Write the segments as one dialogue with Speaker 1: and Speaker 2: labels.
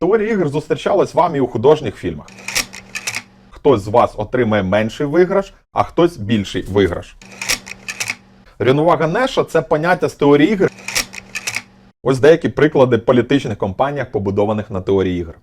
Speaker 1: Теорія ігор зустрічалась вам і у художніх фільмах. Хтось з вас отримає менший виграш, а хтось більший виграш. Рівновага Неша це поняття з теорії ігор. Ось деякі приклади політичних компаніях, побудованих на теорії ігор.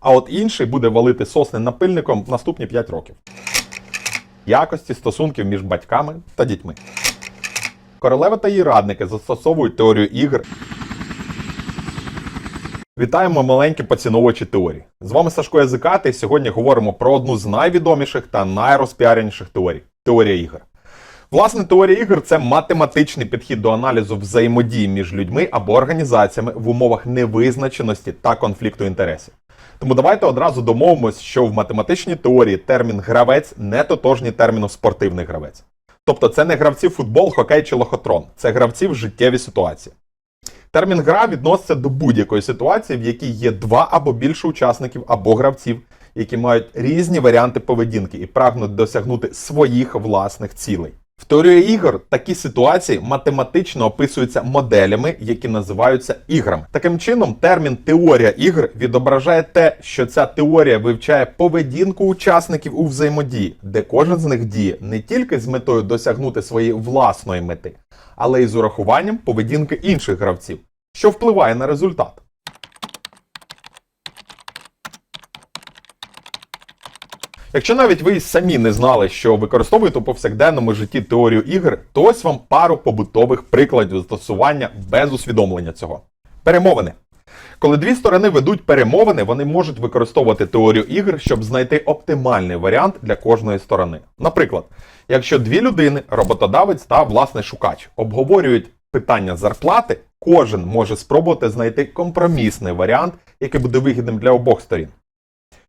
Speaker 1: А от інший буде валити сосни напильником наступні 5 років. Якості стосунків між батьками та дітьми. Королеви та її радники застосовують теорію ігр. Вітаємо маленькі поціновувачі теорії. З вами Сашко Язикати, і сьогодні говоримо про одну з найвідоміших та найрозпіареніших теорій теорія ігор. Власне, теорія ігор це математичний підхід до аналізу взаємодії між людьми або організаціями в умовах невизначеності та конфлікту інтересів. Тому давайте одразу домовимось, що в математичній теорії термін гравець не тотожній терміну спортивний гравець. Тобто це не гравці футбол, хокей чи лохотрон, це гравці в життєві ситуації. Термін гра відноситься до будь-якої ситуації, в якій є два або більше учасників або гравців, які мають різні варіанти поведінки і прагнуть досягнути своїх власних цілей. В теорії ігор такі ситуації математично описуються моделями, які називаються іграми. Таким чином, термін теорія ігр відображає те, що ця теорія вивчає поведінку учасників у взаємодії, де кожен з них діє не тільки з метою досягнути своєї власної мети, але й з урахуванням поведінки інших гравців, що впливає на результат. Якщо навіть ви самі не знали, що використовуєте у повсякденному житті теорію ігр, то ось вам пару побутових прикладів застосування без усвідомлення цього. Перемовини. Коли дві сторони ведуть перемовини, вони можуть використовувати теорію ігр, щоб знайти оптимальний варіант для кожної сторони. Наприклад, якщо дві людини, роботодавець та власний шукач, обговорюють питання зарплати, кожен може спробувати знайти компромісний варіант, який буде вигідним для обох сторін.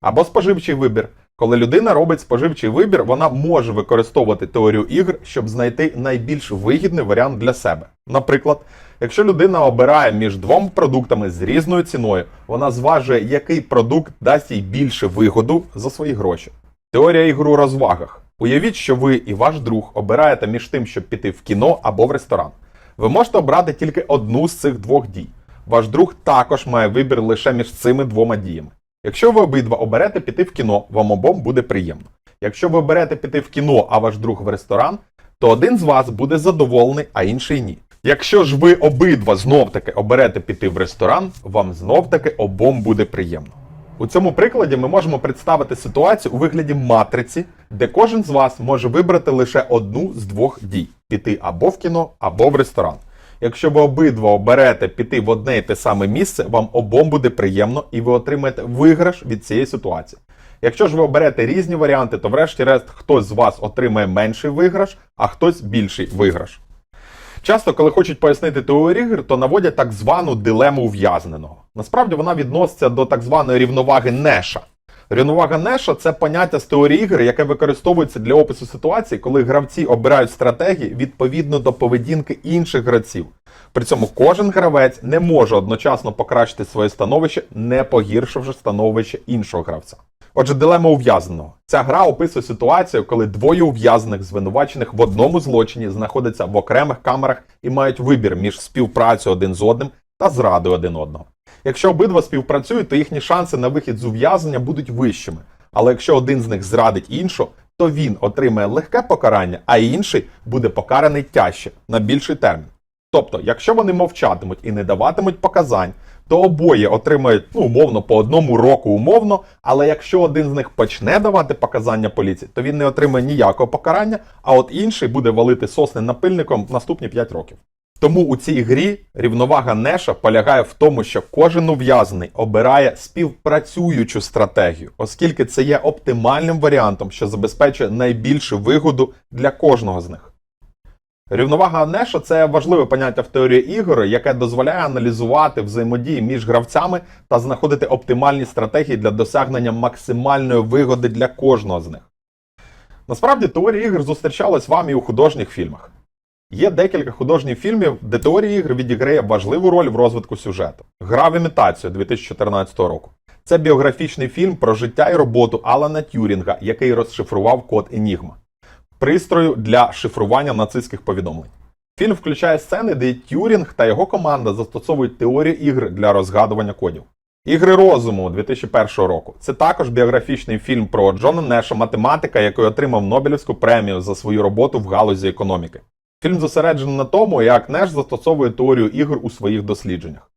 Speaker 1: Або споживчий вибір. Коли людина робить споживчий вибір, вона може використовувати теорію ігр, щоб знайти найбільш вигідний варіант для себе. Наприклад, якщо людина обирає між двома продуктами з різною ціною, вона зважує, який продукт дасть їй більше вигоду за свої гроші. Теорія ігр у розвагах. Уявіть, що ви і ваш друг обираєте між тим, щоб піти в кіно або в ресторан. Ви можете обрати тільки одну з цих двох дій. Ваш друг також має вибір лише між цими двома діями. Якщо ви обидва оберете піти в кіно, вам обом буде приємно. Якщо ви оберете піти в кіно, а ваш друг в ресторан, то один з вас буде задоволений, а інший ні. Якщо ж ви обидва знов-таки оберете піти в ресторан, вам знов-таки обом буде приємно. У цьому прикладі ми можемо представити ситуацію у вигляді матриці, де кожен з вас може вибрати лише одну з двох дій: піти або в кіно, або в ресторан. Якщо ви обидва оберете піти в одне і те саме місце, вам обом буде приємно і ви отримаєте виграш від цієї ситуації. Якщо ж ви оберете різні варіанти, то врешті-решт хтось з вас отримає менший виграш, а хтось більший виграш. Часто, коли хочуть пояснити теорію ігр, то наводять так звану дилему ув'язненого. Насправді вона відноситься до так званої рівноваги Неша. Рівновага Неша це поняття з теорії ігр, яке використовується для опису ситуації, коли гравці обирають стратегії відповідно до поведінки інших гравців. При цьому кожен гравець не може одночасно покращити своє становище, не погіршивши становище іншого гравця. Отже, дилема ув'язненого. Ця гра описує ситуацію, коли двоє ув'язнених, звинувачених в одному злочині, знаходяться в окремих камерах і мають вибір між співпрацею один з одним та зрадою один одного. Якщо обидва співпрацюють, то їхні шанси на вихід з ув'язнення будуть вищими. Але якщо один з них зрадить іншого, то він отримає легке покарання, а інший буде покараний тяжче на більший термін. Тобто, якщо вони мовчатимуть і не даватимуть показань, то обоє отримають ну, умовно по одному року умовно. Але якщо один з них почне давати показання поліції, то він не отримає ніякого покарання, а от інший буде валити сосни напильником наступні 5 років. Тому у цій грі рівновага Неша полягає в тому, що кожен ув'язаний обирає співпрацюючу стратегію, оскільки це є оптимальним варіантом, що забезпечує найбільшу вигоду для кожного з них. Рівновага Неша це важливе поняття в теорії ігор, яке дозволяє аналізувати взаємодії між гравцями та знаходити оптимальні стратегії для досягнення максимальної вигоди для кожного з них. Насправді теорія ігор зустрічалась вам і у художніх фільмах. Є декілька художніх фільмів, де теорія ігр відіграє важливу роль в розвитку сюжету. Гра в імітацію 2014 року. Це біографічний фільм про життя і роботу Алана Тюрінга, який розшифрував код Енігма, пристрою для шифрування нацистських повідомлень. Фільм включає сцени, де Тюрінг та його команда застосовують теорію ігр для розгадування кодів. Ігри розуму 2001 року. Це також біографічний фільм про Джона Неша, математика, який отримав Нобелівську премію за свою роботу в галузі економіки. Фільм зосереджений на тому, як Неш застосовує теорію ігор у своїх дослідженнях.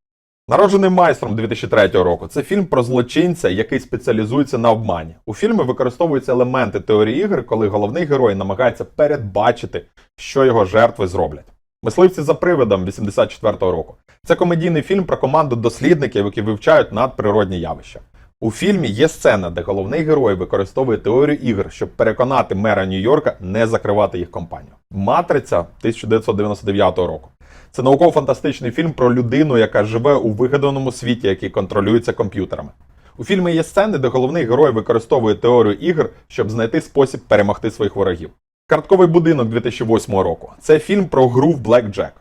Speaker 1: Народжений майстром 2003 року. Це фільм про злочинця, який спеціалізується на обмані. У фільмі використовуються елементи теорії ігор, коли головний герой намагається передбачити, що його жертви зроблять. Мисливці за привидом 84-го року. Це комедійний фільм про команду дослідників, які вивчають надприродні явища. У фільмі є сцена, де головний герой використовує теорію ігор, щоб переконати мера Нью-Йорка не закривати їх компанію. Матриця 1999 року. Це науково-фантастичний фільм про людину, яка живе у вигаданому світі, який контролюється комп'ютерами. У фільмі є сцени, де головний герой використовує теорію ігор, щоб знайти спосіб перемогти своїх ворогів. Картковий будинок 2008 року. Це фільм про гру в Blackjack.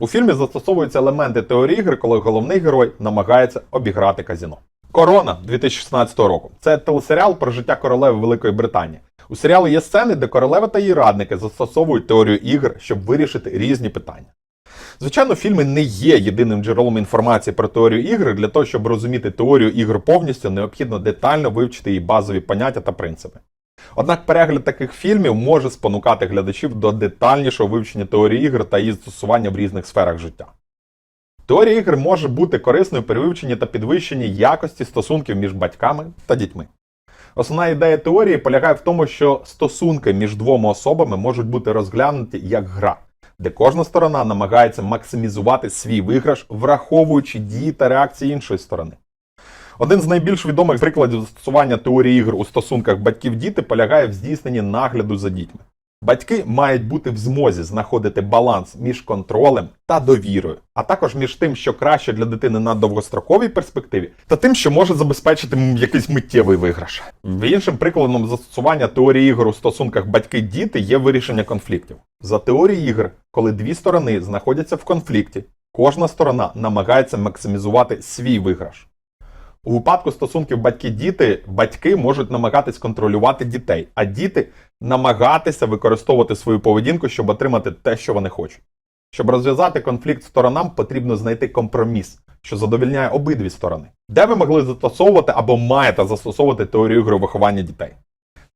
Speaker 1: У фільмі застосовуються елементи теорії ігри, коли головний герой намагається обіграти казіно. Корона 2016 року. Це телесеріал про життя королеви Великої Британії. У серіалі є сцени, де королева та її радники застосовують теорію ігр, щоб вирішити різні питання. Звичайно, фільми не є єдиним джерелом інформації про теорію ігр. Для того, щоб розуміти теорію ігр повністю, необхідно детально вивчити її базові поняття та принципи. Однак перегляд таких фільмів може спонукати глядачів до детальнішого вивчення теорії ігр та її застосування в різних сферах життя. Теорія ігр може бути корисною при вивченні та підвищенні якості стосунків між батьками та дітьми. Основна ідея теорії полягає в тому, що стосунки між двома особами можуть бути розглянуті як гра, де кожна сторона намагається максимізувати свій виграш, враховуючи дії та реакції іншої сторони. Один з найбільш відомих прикладів застосування теорії ігр у стосунках батьків-діти полягає в здійсненні нагляду за дітьми. Батьки мають бути в змозі знаходити баланс між контролем та довірою, а також між тим, що краще для дитини на довгостроковій перспективі, та тим, що може забезпечити якийсь миттєвий виграш. Іншим прикладом застосування теорії ігор у стосунках батьки-діти є вирішення конфліктів. За теорією ігр, коли дві сторони знаходяться в конфлікті, кожна сторона намагається максимізувати свій виграш. У випадку стосунків батьки-діти, батьки можуть намагатись контролювати дітей, а діти намагатися використовувати свою поведінку, щоб отримати те, що вони хочуть. Щоб розв'язати конфлікт сторонам, потрібно знайти компроміс, що задовільняє обидві сторони. Де ви могли застосовувати або маєте застосовувати теорію ігри виховання дітей?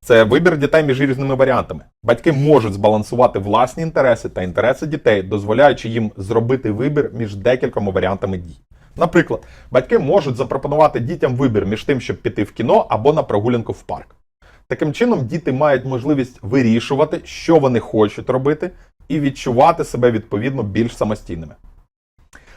Speaker 1: Це вибір дітей між різними варіантами. Батьки можуть збалансувати власні інтереси та інтереси дітей, дозволяючи їм зробити вибір між декількома варіантами дій. Наприклад, батьки можуть запропонувати дітям вибір між тим, щоб піти в кіно або на прогулянку в парк. Таким чином, діти мають можливість вирішувати, що вони хочуть робити, і відчувати себе відповідно більш самостійними.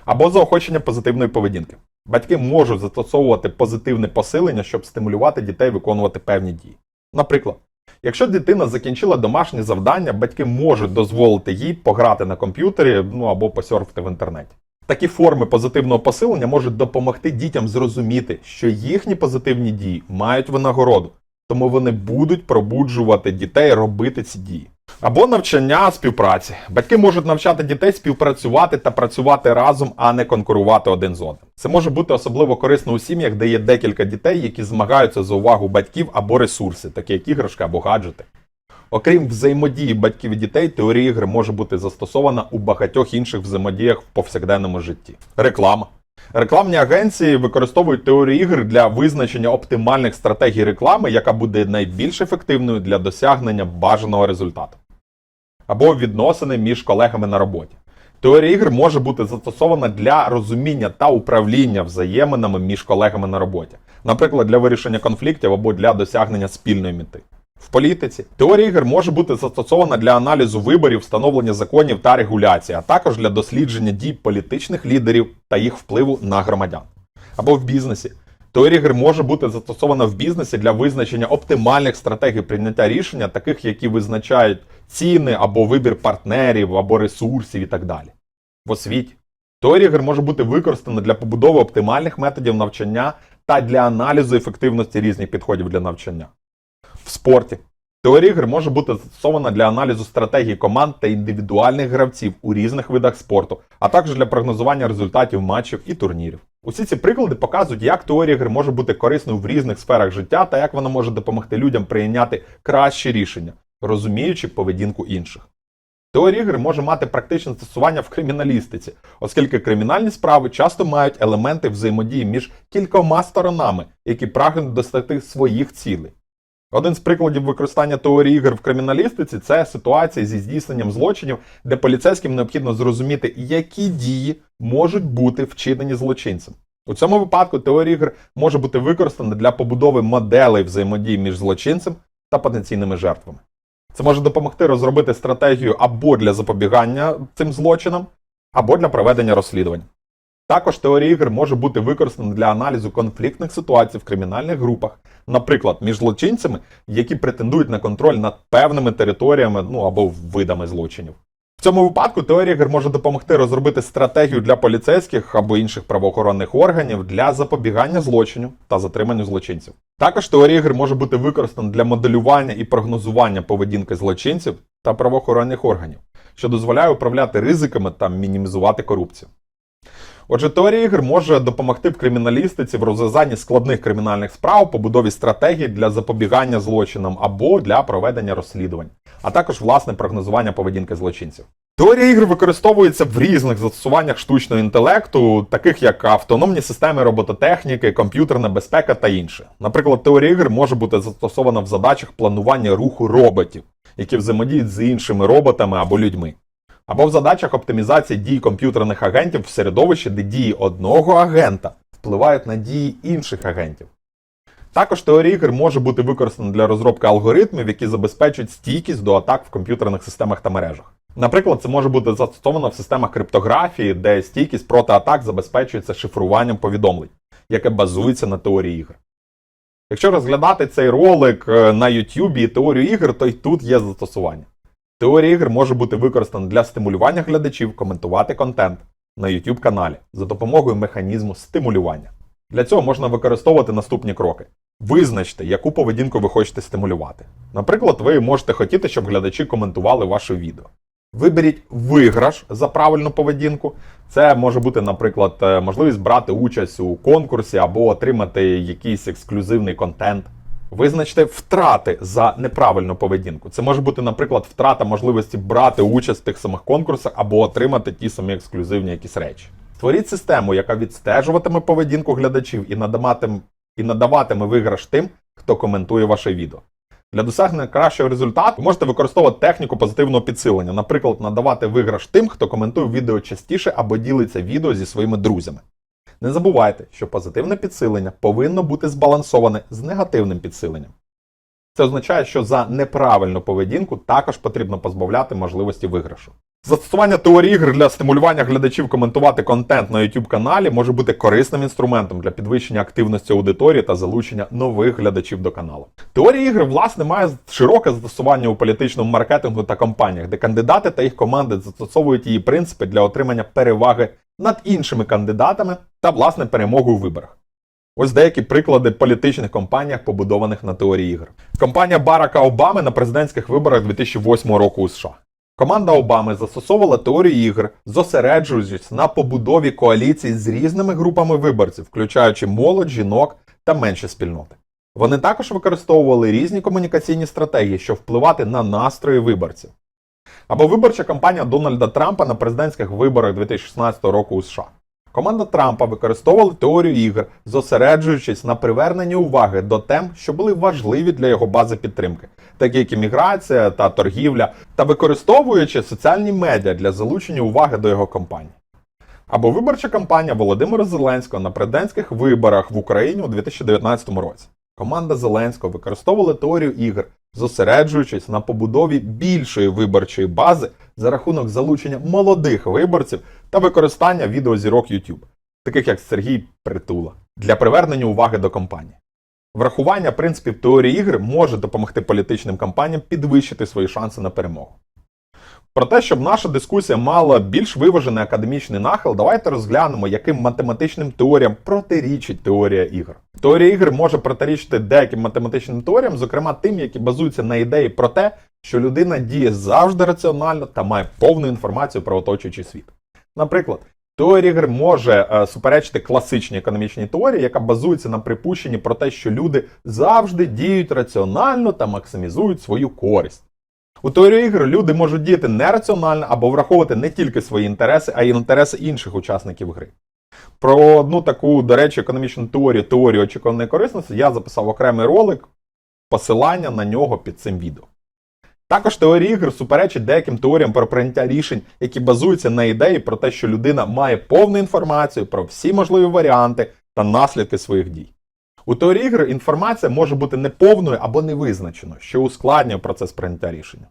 Speaker 1: Або заохочення позитивної поведінки. Батьки можуть застосовувати позитивне посилення, щоб стимулювати дітей виконувати певні дії. Наприклад, якщо дитина закінчила домашнє завдання, батьки можуть дозволити їй пограти на комп'ютері ну або посерфити в інтернеті. Такі форми позитивного посилення можуть допомогти дітям зрозуміти, що їхні позитивні дії мають винагороду, тому вони будуть пробуджувати дітей робити ці дії. Або навчання співпраці. Батьки можуть навчати дітей співпрацювати та працювати разом, а не конкурувати один з одним. Це може бути особливо корисно у сім'ях, де є декілька дітей, які змагаються за увагу батьків або ресурси, такі як іграшки або гаджети. Окрім взаємодії батьків і дітей, теорія ігри може бути застосована у багатьох інших взаємодіях в повсякденному житті. Реклама. Рекламні агенції використовують теорію ігр для визначення оптимальних стратегій реклами, яка буде найбільш ефективною для досягнення бажаного результату. Або відносини між колегами на роботі. Теорія ігр може бути застосована для розуміння та управління взаєминами між колегами на роботі, наприклад, для вирішення конфліктів або для досягнення спільної мети. В політиці теорія ігор може бути застосована для аналізу виборів, встановлення законів та регуляції, а також для дослідження дій політичних лідерів та їх впливу на громадян. Або в бізнесі. Теорія ігор може бути застосована в бізнесі для визначення оптимальних стратегій прийняття рішення, таких, які визначають ціни або вибір партнерів, або ресурсів і так далі. В освіті. Теорія ігор може бути використана для побудови оптимальних методів навчання та для аналізу ефективності різних підходів для навчання. В спорті. Теорія ігр може бути застосована для аналізу стратегії команд та індивідуальних гравців у різних видах спорту, а також для прогнозування результатів матчів і турнірів. Усі ці приклади показують, як теорія ігр може бути корисною в різних сферах життя та як вона може допомогти людям прийняти кращі рішення, розуміючи поведінку інших. Теорія ігр може мати практичне застосування в криміналістиці, оскільки кримінальні справи часто мають елементи взаємодії між кількома сторонами, які прагнуть досягти своїх цілей. Один з прикладів використання теорії ігор в криміналістиці це ситуація зі здійсненням злочинів, де поліцейським необхідно зрозуміти, які дії можуть бути вчинені злочинцем. У цьому випадку теорія ігор може бути використана для побудови моделей взаємодії між злочинцем та потенційними жертвами. Це може допомогти розробити стратегію або для запобігання цим злочинам, або для проведення розслідувань. Також теорія ігор може бути використана для аналізу конфліктних ситуацій в кримінальних групах, наприклад, між злочинцями, які претендують на контроль над певними територіями ну або видами злочинів. В цьому випадку теорія ігор може допомогти розробити стратегію для поліцейських або інших правоохоронних органів для запобігання злочинів та затриманню злочинців. Також теорія ігор може бути використана для моделювання і прогнозування поведінки злочинців та правоохоронних органів, що дозволяє управляти ризиками та мінімізувати корупцію. Отже, теорія ігор може допомогти в криміналістиці в розв'язанні складних кримінальних справ, побудові стратегій для запобігання злочинам або для проведення розслідувань, а також власне прогнозування поведінки злочинців. Теорія ігр використовується в різних застосуваннях штучного інтелекту, таких як автономні системи робототехніки, комп'ютерна безпека та інше. Наприклад, теорія ігр може бути застосована в задачах планування руху роботів, які взаємодіють з іншими роботами або людьми або в задачах оптимізації дій комп'ютерних агентів в середовищі, де дії одного агента впливають на дії інших агентів. Також теорія ігор може бути використана для розробки алгоритмів, які забезпечують стійкість до атак в комп'ютерних системах та мережах. Наприклад, це може бути застосовано в системах криптографії, де стійкість проти атак забезпечується шифруванням повідомлень, яке базується на теорії ігор. Якщо розглядати цей ролик е, на YouTube і теорію ігор, то й тут є застосування. Теорія ігр може бути використана для стимулювання глядачів коментувати контент на YouTube каналі за допомогою механізму стимулювання. Для цього можна використовувати наступні кроки. Визначте, яку поведінку ви хочете стимулювати. Наприклад, ви можете хотіти, щоб глядачі коментували ваше відео. Виберіть виграш за правильну поведінку. Це може бути, наприклад, е, можливість брати участь у конкурсі або отримати якийсь ексклюзивний контент. Визначте втрати за неправильну поведінку. Це може бути, наприклад, втрата можливості брати участь в тих самих конкурсах або отримати ті самі ексклюзивні якісь речі. Створіть систему, яка відстежуватиме поведінку глядачів і надаватиме, і надаватиме виграш тим, хто коментує ваше відео. Для досягнення кращого результату ви можете використовувати техніку позитивного підсилення, наприклад, надавати виграш тим, хто коментує відео частіше або ділиться відео зі своїми друзями. Не забувайте, що позитивне підсилення повинно бути збалансоване з негативним підсиленням. Це означає, що за неправильну поведінку також потрібно позбавляти можливості виграшу. Застосування теорії ігр для стимулювання глядачів коментувати контент на YouTube каналі може бути корисним інструментом для підвищення активності аудиторії та залучення нових глядачів до каналу. Теорія ігр, власне, має широке застосування у політичному маркетингу та кампаніях, де кандидати та їх команди застосовують її принципи для отримання переваги над іншими кандидатами та власне перемогу у виборах. Ось деякі приклади політичних кампаніях, побудованих на теорії ігор. Кампанія Барака Обами на президентських виборах 2008 року у США. Команда Обами застосовувала теорію ігор, зосереджуючись на побудові коаліцій з різними групами виборців, включаючи молодь, жінок та менші спільноти. Вони також використовували різні комунікаційні стратегії, щоб впливати на настрої виборців. Або виборча кампанія Дональда Трампа на президентських виборах 2016 року у США. Команда Трампа використовувала теорію ігор, зосереджуючись на приверненні уваги до тем, що були важливі для його бази підтримки, такі як імміграція та торгівля, та використовуючи соціальні медіа для залучення уваги до його кампанії. Або виборча кампанія Володимира Зеленського на президентських виборах в Україні у 2019 році. Команда Зеленського використовувала теорію ігор, зосереджуючись на побудові більшої виборчої бази за рахунок залучення молодих виборців та використання відеозірок YouTube, таких як Сергій Притула, для привернення уваги до кампанії. Врахування принципів теорії ігр може допомогти політичним кампаніям підвищити свої шанси на перемогу. Про те, щоб наша дискусія мала більш виважений академічний нахил, давайте розглянемо, яким математичним теоріям протирічить теорія ігор. Теорія ігор може протирічити деяким математичним теоріям, зокрема тим, які базуються на ідеї про те, що людина діє завжди раціонально та має повну інформацію про оточуючий світ. Наприклад, теорія ігор може е, суперечити класичній економічній теорії, яка базується на припущенні про те, що люди завжди діють раціонально та максимізують свою користь. У теорії ігор люди можуть діяти нераціонально або враховувати не тільки свої інтереси, а й інтереси інших учасників гри. Про одну таку, до речі, економічну теорію, теорію очікуваної корисності я записав окремий ролик, посилання на нього під цим відео. Також теорія ігор суперечить деяким теоріям про прийняття рішень, які базуються на ідеї про те, що людина має повну інформацію про всі можливі варіанти та наслідки своїх дій. У теорії ігор інформація може бути неповною або невизначеною, що ускладнює процес прийняття рішення.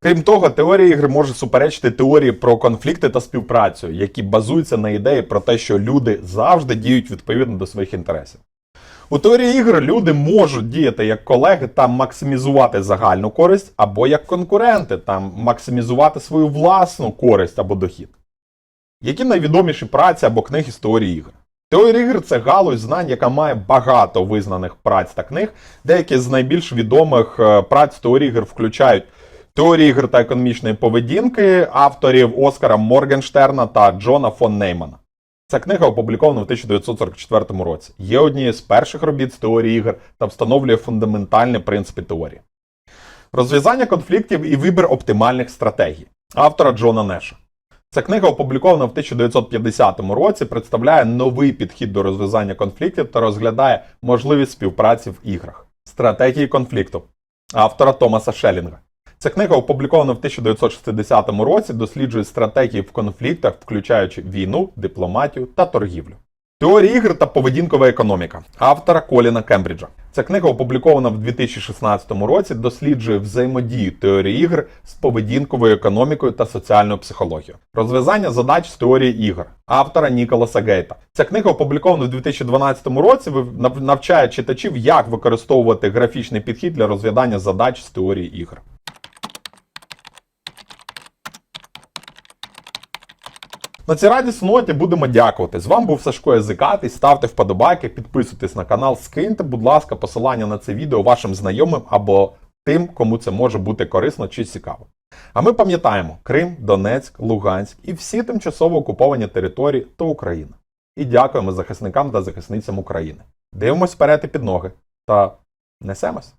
Speaker 1: Крім того, теорія ігр може суперечити теорії про конфлікти та співпрацю, які базуються на ідеї про те, що люди завжди діють відповідно до своїх інтересів. У теорії ігр люди можуть діяти як колеги та максимізувати загальну користь, або як конкуренти та максимізувати свою власну користь або дохід. Які найвідоміші праці або книги з теорії ігр? Теорія ігр це галузь знань, яка має багато визнаних праць та книг. Деякі з найбільш відомих е, праць теорії ігр включають Теорії ігр та економічної поведінки авторів Оскара Моргенштерна та Джона фон Неймана. Ця книга опублікована в 1944 році. Є однією з перших робіт з теорії ігор та встановлює фундаментальні принципи теорії. Розв'язання конфліктів і вибір оптимальних стратегій автора Джона Неша. Ця книга, опублікована в 1950 році, представляє новий підхід до розв'язання конфліктів та розглядає можливість співпраці в іграх. Стратегії конфлікту автора Томаса Шелінга. Ця книга, опублікована в 1960 році, досліджує стратегії в конфліктах, включаючи війну, дипломатію та торгівлю. Теорія ігр та поведінкова економіка автора Коліна Кембриджа. Ця книга, опублікована в 2016 році, досліджує взаємодію теорії ігр з поведінковою економікою та соціальною психологією. Розв'язання задач з теорії ігор автора Ніколаса Гейта. Ця книга, опублікована в 2012 році, навчає читачів, як використовувати графічний підхід для розв'язання задач з теорії ігр. На цій радісній ноті будемо дякувати. З вами був Сашко Язикатий. Ставте вподобайки, підписуйтесь на канал, скиньте, будь ласка, посилання на це відео вашим знайомим або тим, кому це може бути корисно чи цікаво. А ми пам'ятаємо Крим, Донецьк, Луганськ і всі тимчасово окуповані території та Україна. І дякуємо захисникам та захисницям України. Дивимось вперед і під ноги та несемось.